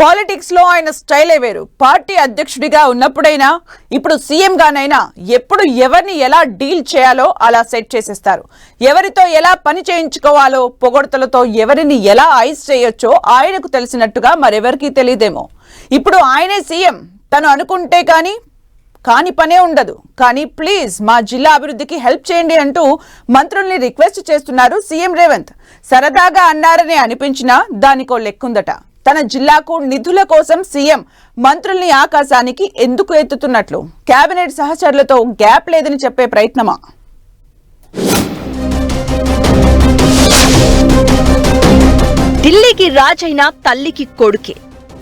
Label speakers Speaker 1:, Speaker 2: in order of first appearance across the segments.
Speaker 1: పాలిటిక్స్లో ఆయన స్టైలే వేరు. పార్టీ అధ్యక్షుడిగా ఉన్నప్పుడైనా ఇప్పుడు సీఎంగానైనా ఎప్పుడు ఎవరిని ఎలా డీల్ చేయాలో అలా సెట్ చేసేస్తారు. ఎవరితో ఎలా పని చేయించుకోవాలో పొగడ్తలతో ఎవరిని ఎలా ఐస్ చేయొచ్చో ఆయనకు తెలిసినట్టుగా మరెవరికీ తెలియదేమో. ఇప్పుడు ఆయనే సీఎం. తను అనుకుంటే కానీ కాని పనే ఉండదు. కానీ ప్లీజ్ మా జిల్లా అభివృద్ధికి హెల్ప్ చేయండి అంటూ మంత్రుల్ని రిక్వెస్ట్ చేస్తున్నారు సీఎం రేవంత్. సరదాగా అన్నారని అనిపించినా దానికో లెక్కుందట. తన జిల్లాకు నిధుల కోసం సీఎం మంత్రుల్ని ఆకాశానికి ఎందుకు ఎత్తుతున్నట్లు? కేబినెట్ సహచరులతో గ్యాప్ లేదని చెప్పే ప్రయత్నమా?
Speaker 2: ఢిల్లీకి రాజైన తల్లికి కొడుకే.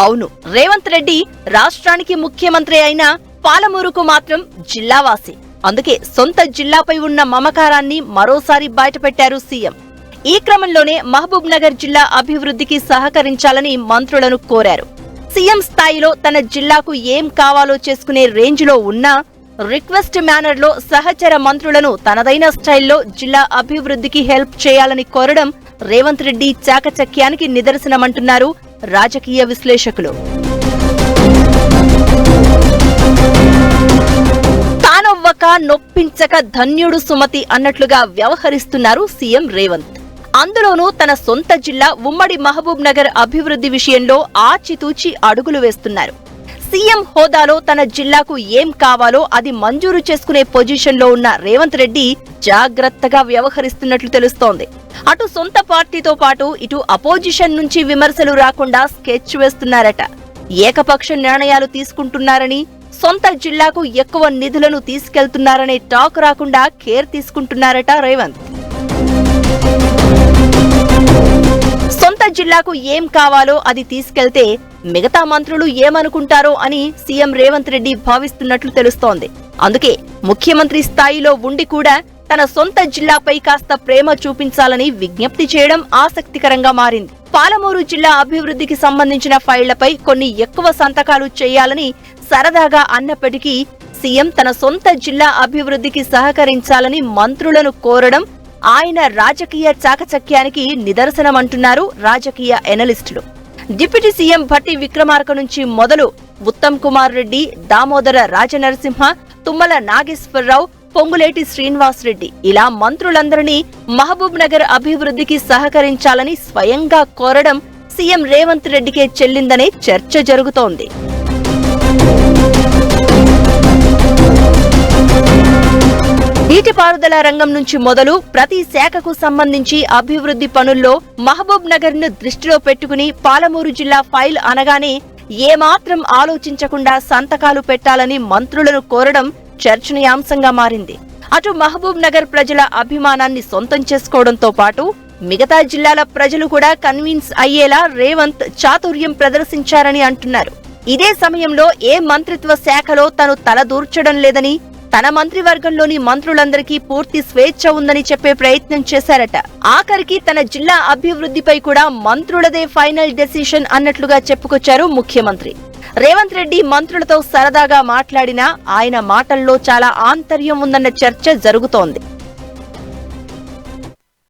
Speaker 2: అవును రేవంత్ రెడ్డి రాష్ట్రానికి ముఖ్యమంత్రి అయిన పాలమూరుకు మాత్రం జిల్లావాసి. అందుకే సొంత జిల్లాపై ఉన్న మమకారాన్ని మరోసారి బయటపెట్టారు సీఎం. ఈ క్రమంలోనే మహబూబ్ నగర్ జిల్లా అభివృద్ధికి సహకరించాలని మంత్రులను కోరారు. సీఎం స్థాయిలో తన జిల్లాకు ఏం కావాలో చేసుకునే రేంజ్లో ఉన్నా రిక్వెస్ట్ మేనర్లో సహచర మంత్రులను తనదైన స్టైల్లో జిల్లా అభివృద్ధికి హెల్ప్ చేయాలని కోరడం రేవంత్ రెడ్డి చాకచక్యానికి నిదర్శనమంటున్నారు రాజకీయ విశ్లేషకులు. తానొవ్వక నొప్పించక ధన్యుడు సుమతి అన్నట్లుగా వ్యవహరిస్తున్నారు సీఎం రేవంత్. అందులోనూ తన సొంత జిల్లా ఉమ్మడి మహబూబ్ నగర్ అభివృద్ధి విషయంలో ఆచితూచి అడుగులు వేస్తున్నారు. సీఎం హోదాలో తన జిల్లాకు ఏం కావాలో అది మంజూరు చేసుకునే పొజిషన్లో ఉన్న రేవంత్ రెడ్డి జాగ్రత్తగా వ్యవహరిస్తున్నట్లు తెలుస్తోంది. అటు సొంత పార్టీతో పాటు ఇటు అపోజిషన్ నుంచి విమర్శలు రాకుండా స్కెచ్ వేస్తున్నారట. ఏకపక్ష నిర్ణయాలు తీసుకుంటున్నారని సొంత జిల్లాకు ఎక్కువ నిధులను తీసుకెళ్తున్నారనే టాక్ రాకుండా కేర్ తీసుకుంటున్నారట రేవంత్. జిల్లాకు ఏం కావాలో అది తీసుకెళ్తే మిగతా మంత్రులు ఏమనుకుంటారో అని సీఎం రేవంత్ రెడ్డి భావిస్తున్నట్లు తెలుస్తోంది. అందుకే ముఖ్యమంత్రి స్థాయిలో ఉండి కూడా తన సొంత జిల్లాపై కాస్త ప్రేమ చూపించాలని విజ్ఞప్తి చేయడం ఆసక్తికరంగా మారింది. పాలమూరు జిల్లా అభివృద్ధికి సంబంధించిన ఫైళ్ళపై కొన్ని ఎక్కువ సంతకాలు చేయాలని సరదాగా అన్నప్పటికీ సీఎం తన సొంత జిల్లా అభివృద్ధికి సహకరించాలని మంత్రులను కోరడం ఆయన రాజకీయ చాకచక్యానికి నిదర్శనమంటున్నారు రాజకీయ ఎనలిస్టులు. డిప్యూటీ సీఎం భట్టి విక్రమార్క నుంచి మొదలు ఉత్తమ్ కుమార్ రెడ్డి దామోదర రాజనరసింహ తుమ్మల నాగేశ్వరరావు పొంగులేటి శ్రీనివాస్ రెడ్డి ఇలా మంత్రులందరినీ మహబూబ్ నగర్ అభివృద్ధికి సహకరించాలని స్వయంగా కోరడం సీఎం రేవంత్ రెడ్డికే చెల్లిందనే చర్చ జరుగుతోంది. నీటిపారుదల రంగం నుంచి మొదలు ప్రతి శాఖకు సంబంధించి అభివృద్ధి పనుల్లో మహబూబ్ నగర్ను దృష్టిలో పెట్టుకుని పాలమూరు జిల్లా ఫైల్ అనగానే ఏమాత్రం ఆలోచించకుండా సంతకాలు పెట్టాలని మంత్రులను కోరడం చర్చనీయాంశంగా మారింది. అటు మహబూబ్ నగర్ ప్రజల అభిమానాన్ని సొంతం చేసుకోవడంతో పాటు మిగతా జిల్లాల ప్రజలు కూడా కన్విన్స్ అయ్యేలా రేవంత్ చాతుర్యం ప్రదర్శించారని అంటున్నారు. ఇదే సమయంలో ఏ మంత్రిత్వ శాఖలో తను తలదూర్చడం లేదని తన మంత్రివర్గంలోని మంత్రులందరికీ పూర్తి స్వేచ్ఛ ఉందని చెప్పే ప్రయత్నం చేశారట. ఆఖరికి తన జిల్లా అభివృద్ధిపై కూడా మంత్రులదే ఫైనల్ డెసిషన్ అన్నట్లుగా చెప్పుకొచ్చారు ముఖ్యమంత్రి. రేవంత్ రెడ్డి మంత్రులతో సరదాగా మాట్లాడినా ఆయన మాటల్లో చాలా ఆంతర్యం ఉందన్న చర్చ జరుగుతోంది.